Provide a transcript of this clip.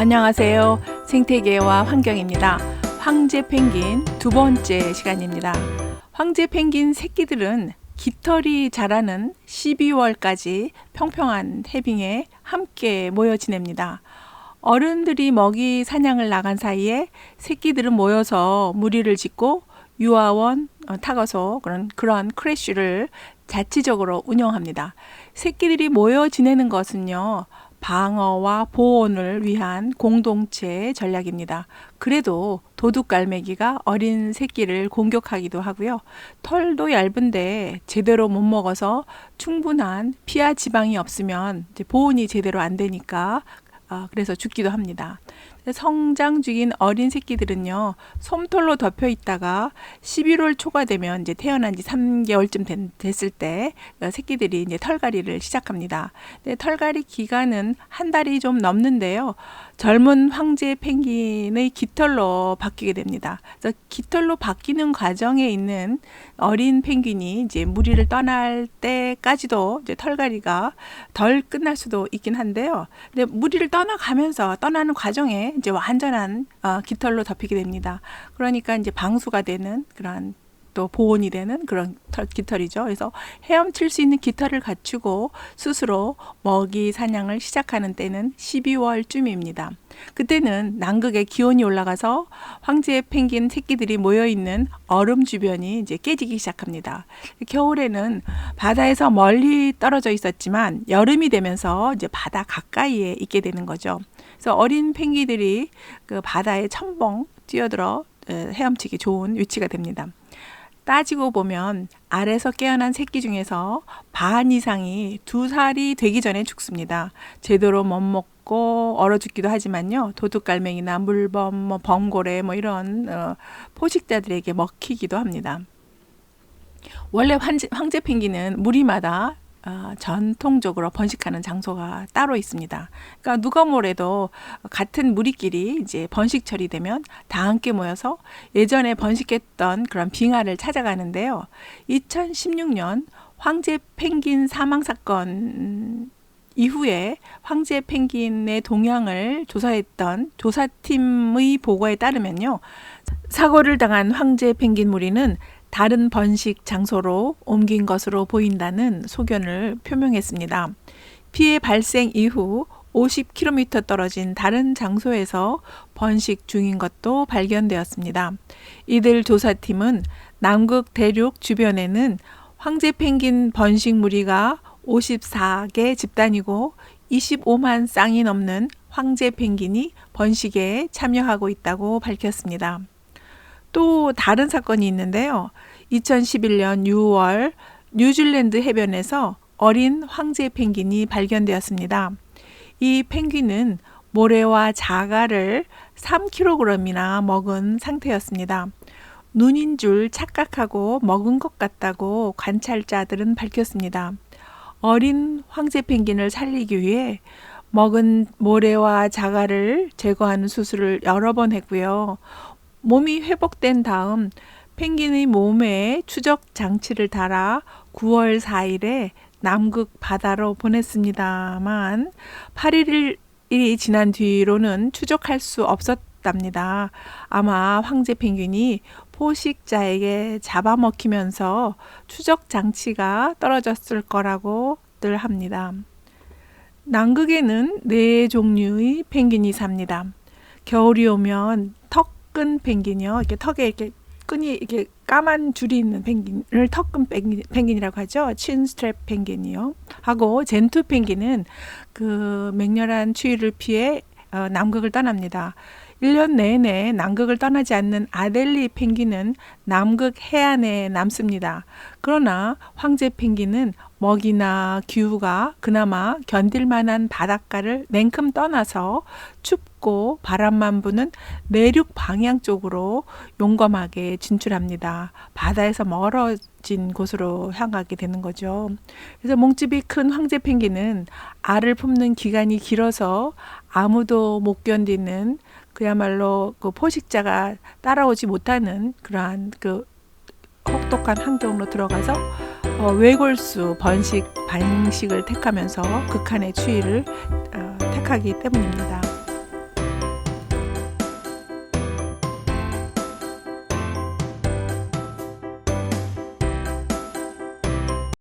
안녕하세요. 생태계와 환경입니다. 황제 펭귄 두 번째 시간입니다. 황제 펭귄 새끼들은 깃털이 자라는 12월까지 평평한 해빙에 함께 모여 지냅니다. 어른들이 먹이 사냥을 나간 사이에 새끼들은 모여서 무리를 짓고 유아원, 어, 타거소 그런 그런 크래쉬를 자치적으로 운영합니다. 새끼들이 모여 지내는 것은요. 방어와 보온을 위한 공동체 전략입니다. 그래도 도둑 갈매기가 어린 새끼를 공격하기도 하고요. 털도 얇은데 제대로 못 먹어서 충분한 피하 지방이 없으면 보온이 제대로 안 되니까 어, 그래서 죽기도 합니다. 성장 중인 어린 새끼들은요, 솜털로 덮여 있다가 11월 초가 되면 이제 태어난 지 3개월쯤 된, 됐을 때 어, 새끼들이 이제 털갈이를 시작합니다. 털갈이 기간은 한 달이 좀 넘는데요. 젊은 황제 펭귄의 깃털로 바뀌게 됩니다. 그래서 깃털로 바뀌는 과정에 있는 어린 펭귄이 이제 무리를 떠날 때까지도 이제 털갈이가 덜 끝날 수도 있긴 한데요. 근데 무리를 떠나가면서 떠나는 과정에 이제 완전한 어, 깃털로 덮이게 됩니다. 그러니까 이제 방수가 되는 그런 또 보온이 되는 그런 털, 깃털이죠. 그래서 헤엄칠 수 있는 깃털을 갖추고 스스로 먹이 사냥을 시작하는 때는 12월쯤입니다. 그때는 남극의 기온이 올라가서 황제 펭귄 새끼들이 모여 있는 얼음 주변이 이제 깨지기 시작합니다. 겨울에는 바다에서 멀리 떨어져 있었지만 여름이 되면서 이제 바다 가까이에 있게 되는 거죠. 그래서 어린 펭귄들이 그 바다에 첨벙 뛰어들어 헤엄치기 좋은 위치가 됩니다. 따지고 보면 알에서 깨어난 새끼 중에서 반 이상이 두 살이 되기 전에 죽습니다. 제대로 못 먹고 얼어 죽기도 하지만요. 도둑갈매기나 물범, 뭐 범고래 뭐 이런 어, 포식자들에게 먹히기도 합니다. 원래 황제, 황제 펭귄은 무리마다 어, 전통적으로 번식하는 장소가 따로 있습니다. 그러니까 누가 뭐래도 같은 무리끼리 이제 번식철이 되면 다 함께 모여서 예전에 번식했던 그런 빙하를 찾아가는데요. 2016년 황제 펭귄 사망 사건 이후에 황제 펭귄의 동향을 조사했던 조사팀의 보고에 따르면요. 사고를 당한 황제 펭귄 무리는 다른 번식 장소로 옮긴 것으로 보인다는 소견을 표명했습니다. 피해 발생 이후 50km 떨어진 다른 장소에서 번식 중인 것도 발견되었습니다. 이들 조사팀은 남극 대륙 주변에는 황제 펭귄 번식 무리가 54개 집단이고 25만 쌍이 넘는 황제 펭귄이 번식에 참여하고 있다고 밝혔습니다. 또 다른 사건이 있는데요. 2011년 6월 뉴질랜드 해변에서 어린 황제 펭귄이 발견되었습니다. 이 펭귄은 모래와 자갈을 3kg이나 먹은 상태였습니다. 눈인 줄 착각하고 먹은 것 같다고 관찰자들은 밝혔습니다. 어린 황제 펭귄을 살리기 위해 먹은 모래와 자갈을 제거하는 수술을 여러 번 했고요. 몸이 회복된 다음 펭귄의 몸에 추적 장치를 달아 9월 4일에 남극 바다로 보냈습니다만 8일이 지난 뒤로는 추적할 수 없었답니다. 아마 황제 펭귄이 포식자에게 잡아먹히면서 추적 장치가 떨어졌을 거라고들 합니다. 남극에는 네 종류의 펭귄이 삽니다. 겨울이 오면 턱 끈 펭귄이요. 이렇게 턱에 이렇게 끈이 이렇게 까만 줄이 있는 펭귄을 턱끈 펭귄, 이라고 하죠. 친 스트랩 펭귄이요. 하고 젠투 펭귄은 그 맹렬한 추위를 피해 어, 남극을 떠납니다. 1년 내내 남극을 떠나지 않는 아델리 펭귄은 남극 해안에 남습니다. 그러나 황제 펭귄은 먹이나 기후가 그나마 견딜 만한 바닷가를 냉큼 떠나서 춥고 바람만 부는 내륙 방향 쪽으로 용감하게 진출합니다. 바다에서 멀어진 곳으로 향하게 되는 거죠. 그래서 몸집이 큰 황제 펭귄은 알을 품는 기간이 길어서 아무도 못 견디는 그야말로 그 포식자가 따라오지 못하는 그러한 그 혹독한 환경으로 들어가서 어, 외골수 번식 방식을 택하면서 극한의 추위를 어, 택하기 때문입니다.